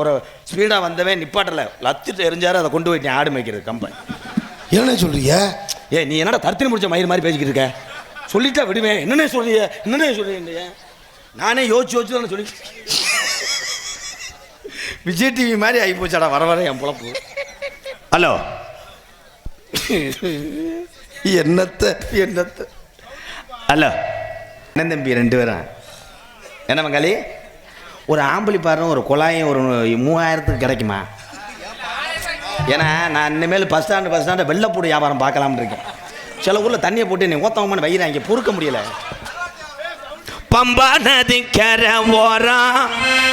ஒரு ஸ்பீடாக வந்தவன் நிப்பாட்டல. லத்திட்டு எரிஞ்சாரு அதை கொண்டு போயிட்டேன் ஆடு மேய்க்கிறது கம்பெனி. என்ன சொல்றீங்க? ஏ நீ என்னடா தருத்திரி முடிச்ச மயிர் மாதிரி பேசிக்கிட்டு இருக்க? சொல்லிட்டா விடுவேன் என்னன்னே சொல்றீங்க? என்னன்னே சொல்றீங்க நானே யோசிச்சு யோசிச்சு தானே சொல்லி விஜய் டிவி மாதிரி ஆகி போச்சாடா வர வர என் பொழப்பு. ஹலோ. என்னத்த என்னத்த. ஹலோ. என்ன தம்பி ரெண்டு பேரும் என்ன மங்காளி? ஒரு ஆம்பளி பாருன்னு ஒரு குழாயும் ஒரு மூவாயிரத்துக்கு கிடைக்குமா? ஏன்னா நான் இனிமேல் பஸ் ஸ்டாண்டு பஸ் ஸ்டாண்டு வெள்ளைப்பூடு வியாபாரம் பார்க்கலாம்னு இருக்கேன். சில ஊரில் தண்ணியை போட்டு நீ ஊத்தவமான வைகிறாங்க பொறுக்க முடியல. பம்பா நதி கரை ஓரம்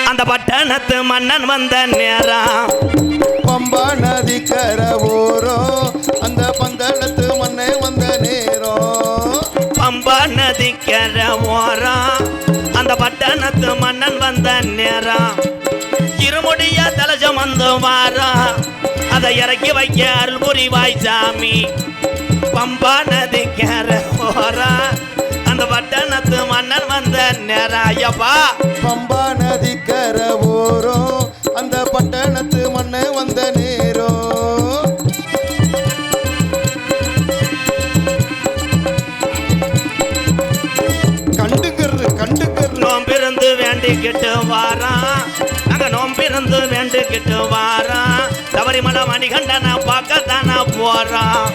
அந்த பட்டணத்து மன்னன் வந்த நேரம் பம்பா நதி கரை ஓரம் அந்த பந்தளத்து மண்ணை வந்த நேரம் பம்பா நதி கரை ஓரம் பட்டணத்து மன்னன் வந்த நேரம். இருமுடிய தலஜம் வந்து வாரம். அதை இறக்கி வைக்க அருள் புரிவாய் சாமி. பம்பா நதி கேர போரா அந்த பட்டணத்து மன்னன் வந்த நேராயப்பா பம்பா நதி கர ஓரம். அந்த பட்டணத்து மன்னன் வந்த நேரம். வேண்டிக்கிட்டு வாரான். நாங்க நோம்பிருந்து வேண்டிக்கிட்டு வாரான். சபரிமலை மணிகண்டனை பார்க்கத்தானே போறான்.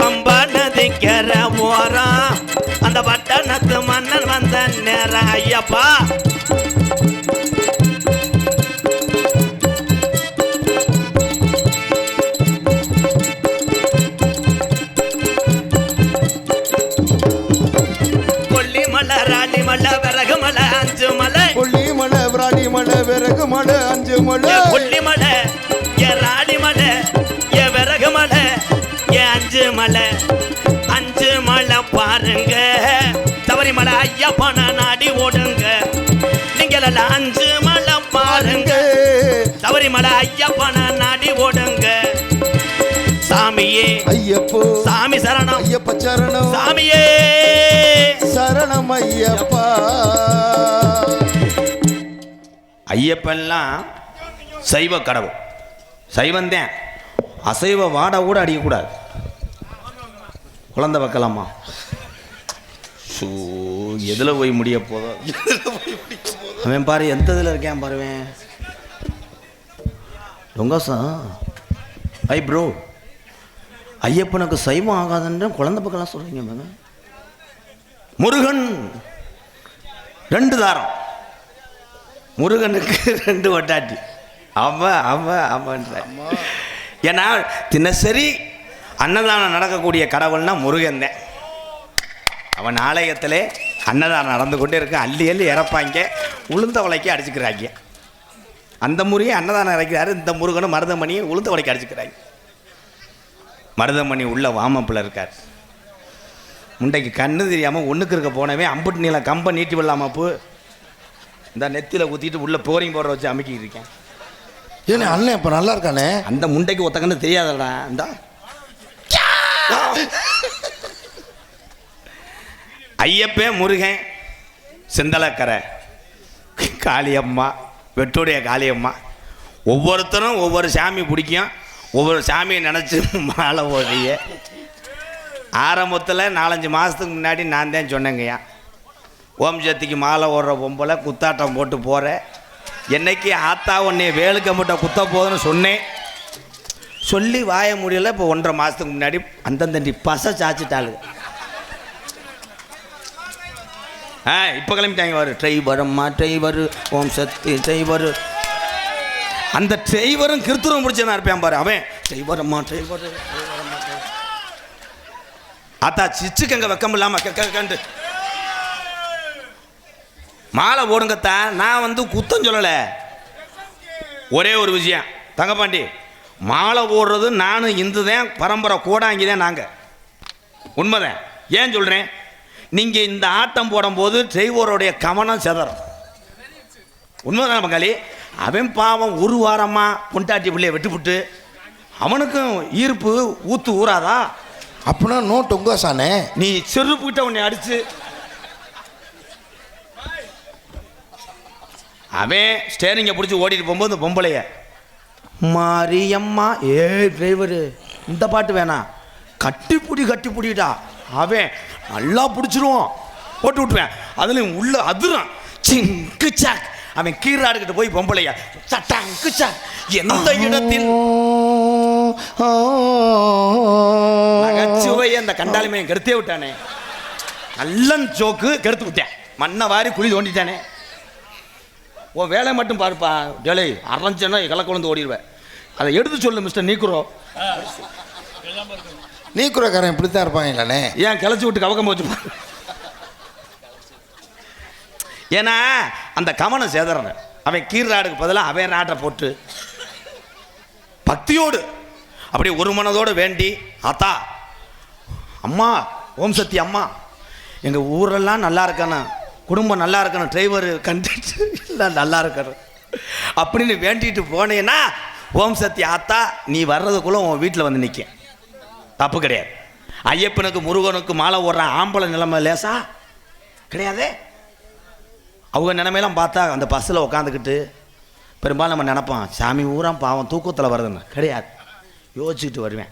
பம்பா நதிக்கிற போறான் அந்த பட்டணத்து மன்னன் வந்த நேரம் ஐயப்பா. ராணிமலை விறகுமலை அஞ்சு மலை. கொல்லி மலை விராடி மலை விறகு மலை அஞ்சு மலை. ஏ கொல்லிமலை ஏ ராணிமலை ஏ விறகுமலை ஏ அஞ்சு மலை. அஞ்சு மலை பாருங்க. சபரிமலை ஐயப்பன நாடி ஓடுங்க. நீங்கள் அஞ்சு மலை பாருங்க. சபரிமலை ஐயப்பன நாடி ஓடுங்க. சாமியே ஐயப்போ. சாமி சரணம். ஐயப்ப சரணம். சாமியே. சரணம் ஐயப்பா. ஐயப்பன்லாம் சைவ கடவுள். சைவந்தேன். அசைவ வாடை கூட அடிக்கக்கூடாது. குழந்த வைக்கலாமா? ஸோ எதில் போய் முடிய போதோ? அவன் பாரு எந்த இதில் இருக்கேன் பாருவேன் டொங்காசா ஐ ப்ரோ ஐயப்பனுக்கு சைவம் ஆகாதுன்ற குழந்த பக்கம்லாம் சொல்கிறீங்க பாருங்க. முருகன். ரெண்டு தாரம். முருகனுக்கு ரெண்டு வட்டாட்டி. அவன் அவன் அவன்ற ஏன்னா தினசரி அன்னதானம் நடக்கக்கூடிய கடவுள்னா முருகன் தான். அவன் ஆலயத்திலே அன்னதானம் நடந்து கொண்டே இருக்கு. அள்ளி அள்ளி இறப்பாங்க. உளுந்த உலைக்கு அடிச்சுக்கிறாங்க. அந்த முறையை அன்னதானம் இறக்கிறாரு. இந்த முருகனும் மருதமணியை உளுந்த உலைக்கு அடிச்சுக்கிறாங்க. மருதமணி உள்ள வாமப்பில் இருக்கார். முண்டைக்கு கண்ணு தெரியாமல் ஒன்றுக்கு இருக்க போனவே அம்புட்டு நீளம் கம்பை நீட்டி விடலாமா பூ? இந்த நெத்தியில் குத்திட்டு உள்ள போரிங் போடுற வச்சு அமைக்கிட்டு இருக்கேன். ஏன்னா அண்ணன் இப்ப நல்லா இருக்கானே? அந்த முண்டைக்கு ஒத்தக்கன்னு தெரியாதடா. இந்த. ஐயப்பே முருகன் செந்தலக்கரை காளியம்மா வெட்டுடைய காளியம்மா. ஒவ்வொருத்தரும் ஒவ்வொரு சாமி பிடிக்கும். ஒவ்வொரு சாமியை நினச்சி மாலை ஓடிய ஆரம்பத்தில் நாலஞ்சு மாதத்துக்கு முன்னாடி நான் தான் சொன்னேங்கய்யா. ஓம் சக்திக்கு மாலை ஓடுற பொம்பளை குத்தாட்டம் போட்டு போகிறேன் என்னைக்கு ஆத்தா உன்னை வேலுக்க முட்டை குத்த போதுன்னு சொன்னேன். சொல்லி வாய முடியல இப்போ ஒன்றரை மாதத்துக்கு முன்னாடி அந்தந்தண்டி பச சாச்சிட்டாளுங்க. ஆ இப்போ கிளம்பிட்டாங்க வரும் டிரைவர் அம்மா டிரைவர் ஓம் சக்தி டிரைவர். அந்த டிரைவரும் கிருத்துரம் பிடிச்சவன் இருப்பேன் பாரு அவன். டிரைவர் அம்மா டிரைவர் அத்தா சிச்சுக்கங்க வெக்கம் இல்லாமல் கண்டு. மாலை போடுங்கத்தா நான் வந்து குத்தம் சொல்லலை. ஒரே ஒரு விஷயம். தங்கப்பாண்டி மாலை போடுறது நானும் இந்து தான் பரம்பரை கூடாங்கி தான் நாங்கள் உண்மைதான். ஏன் சொல்கிறேன் நீங்கள் இந்த ஆட்டம் போடும்போது டிரைவருடைய கவனம் செதறும். உண்மைதான் பங்காளி அவன் பாவம் ஒரு வாரமாக பொண்டாட்டி பிள்ளைய வெட்டுப்புட்டு அவனுக்கும் ஈர்ப்பு ஊத்து ஊறாதா? அப்படின்னா நோ டொங்காசானே நீ செருப்புக்கிட்ட உன்னை அடிச்சு. அவன் ஸ்டேரிங்கை பிடிச்சி ஓடிட்டு போகும்போது பொம்பளைய மாரியம்மா ஏ டிரைவரு இந்த பாட்டு வேணாம் கட்டிப்பிடி கட்டிப்பிடிடா. அவன் நல்லா பிடிச்சிருவான். போட்டு விட்டுவேன் அதுலேயும் உள்ள அதுறான் சிங்கு சாக். அவன் கீழாடுகிட்ட போய் பொம்பளையா சட்டாங்கு சாக். எந்த இடத்தில்? நகைச்சுவை அந்த கண்டாலுமே கெடுத்தே விட்டானே. நல்லன் ஜோக்கு கெடுத்து விட்டேன். மண்ணை வாரி குழி தோண்டிட்டானே. உன் வேலையை மட்டும் பாருப்பா. டேலே அரைஞ்சனா இலை கொழுந்து ஓடிடுவேன் அதை எடுத்து சொல்லு மிஸ்டர் நீக்குறோ. நீக்குறக்காரன் இப்படித்தான் இருப்பாங்களானே ஏன் கிளச்சி விட்டு கவக்கம் பாரு. ஏன்னா அந்த கவனம் சேதறன அவன் கீர்ராடுக்கு பதிலாக அவன் ராட்டை போட்டு. பக்தியோடு அப்படியே ஒரு மனதோடு வேண்டி ஆத்தா அம்மா ஓம் சக்தி அம்மா எங்கள் ஊரெல்லாம் நல்லா இருக்கணும் குடும்பம் நல்லா இருக்கணும் டிரைவர் கண்டிட்டு எல்லாம் நல்லா இருக்கணும். அப்படின்னு வேண்டிட்டு போனேன்னா ஓம் சக்தி ஆத்தா நீ வர்றதுக்குள்ளே உன் வீட்டில் வந்து நிற்க தப்பு கிடையாது. ஐயப்பனுக்கு முருகனுக்கு மாலை ஓடுறான் ஆம்பளை நிலைமை லேசா கிடையாதே. அவங்க நிலைமையெல்லாம் பார்த்தா அந்த பஸ்ஸில் உட்காந்துக்கிட்டு பெரும்பாலும் நம்ம நினப்போம் சாமி ஊரான் பாவம் தூக்கத்தில் வருதுன்னு. கிடையாது. யோசிச்சுட்டு வருவேன்.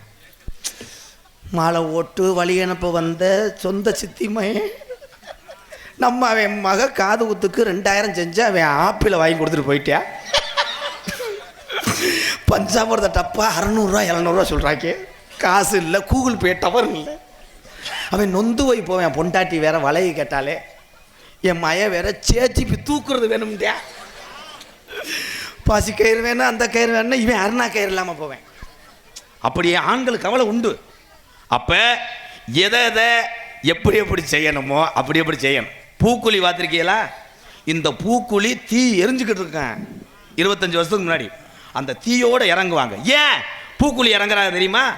மாலை ஓட்டு வழி அனுப்ப வந்த சொந்த சித்திமே நம்ம அவன் மக காது குத்துக்கு ரெண்டாயிரம் செஞ்சு அவன் ஆப்பிளை வாங்கி கொடுத்துட்டு போயிட்டியா? பஞ்சாமிரத டப்பா அறநூறுரூவா எழுநூறுவா சொல்கிறாக்கே காசு இல்லை கூகுள் பே டவர் இல்லை. அவன் நொந்து போய் போவேன் பொண்டாட்டி வேற வலையை கேட்டாலே. என் மய வேற சேச்சிப்பி தூக்குறது வேணும்டியா பாசி கயிறு வேணும் அந்த கயிறு வேணும் இவன் அருணா கயிறு இல்லாமல் போவேன். அப்படியே ஆண்களுக்கு கவலை உண்டு. அப்போ எதை எதை எப்படி எப்படி செய்யணுமோ அப்படி எப்படி செய்யணும். பூக்குழி பார்த்துருக்கீங்களா? இந்த பூக்குழி தீ எரிஞ்சுக்கிட்டு இருக்கேன். இருபத்தஞ்சி வருஷத்துக்கு முன்னாடி. அந்த தீயோடு இறங்குவாங்க. ஏன்? பூக்குழி இறங்குறாங்க தெரியுமா?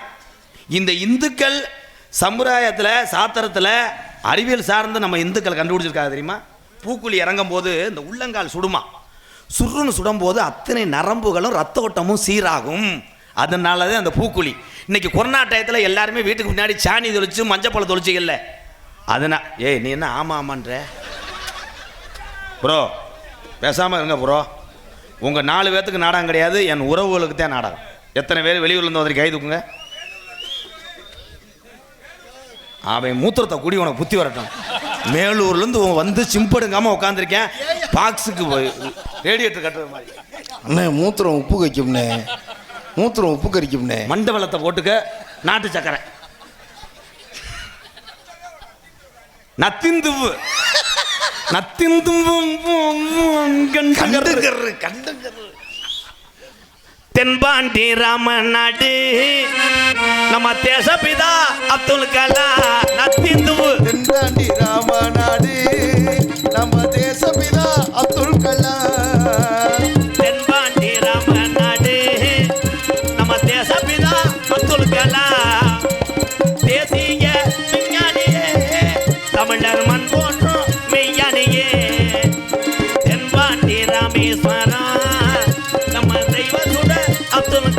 இந்த இந்துக்கள் சமுதாயத்தில் சாத்திரத்தில் அறிவியல் சார்ந்து நம்ம இந்துக்கள் கண்டுபிடிச்சிருக்காங்க தெரியுமா? பூக்குழி இறங்கும் போது இந்த உள்ளங்கால் சுடுமா. சுருன்னு சுடும்போது அத்தனை நரம்புகளும் ரத்த ஓட்டமும் சீராகும். அதனால தான் அந்த பூக்குழி. இன்றைக்கி கொரோனா டயத்தில் எல்லாருமே வீட்டுக்கு முன்னாடி சாணி தொளிச்சு மஞ்சப்பழம் தொளிச்சு இல்லை. அதனால் ஏய் நீ என்ன ஆமாம் ஆமான்ற? ப்ரோ பேசாமல் இருங்க ப்ரோ உங்கள் நாலு பேர்த்துக்கு நாடகம் கிடையாது என் உறவுகளுக்கு தான் நாடகம். எத்தனை பேர் வெளியூர்லேருந்து வந்து கைதுக்குங்க அவன் மூத்திரத்தை கூடி உனக்கு புத்தி வரட்டும். மேலூர்லேருந்து வந்து சிம்படுங்காமல் உட்காந்துருக்கேன் பாக்ஸுக்கு போய் ரேடியேட்டர் கட்டுற மாதிரி. அண்ணே மூத்திரம் உப்பு வைக்கும்ண்ணே மூத்திரம் உப்பு கரிக்கும்ண்ணே மண்டவளத்தை போட்டுக்க நாட்டு சக்கரை. நத்திந்துவு. தென்பாண்டி ராமநாடு. நம்ம தேசபிதா அப்துல் கலாம். நத்திந்துவு. தென்றாண்டி ராமநாடு. நம்ம தேசபிதா அப்துல் கலாம். அப்துல்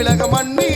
தமிழக மண்ணி.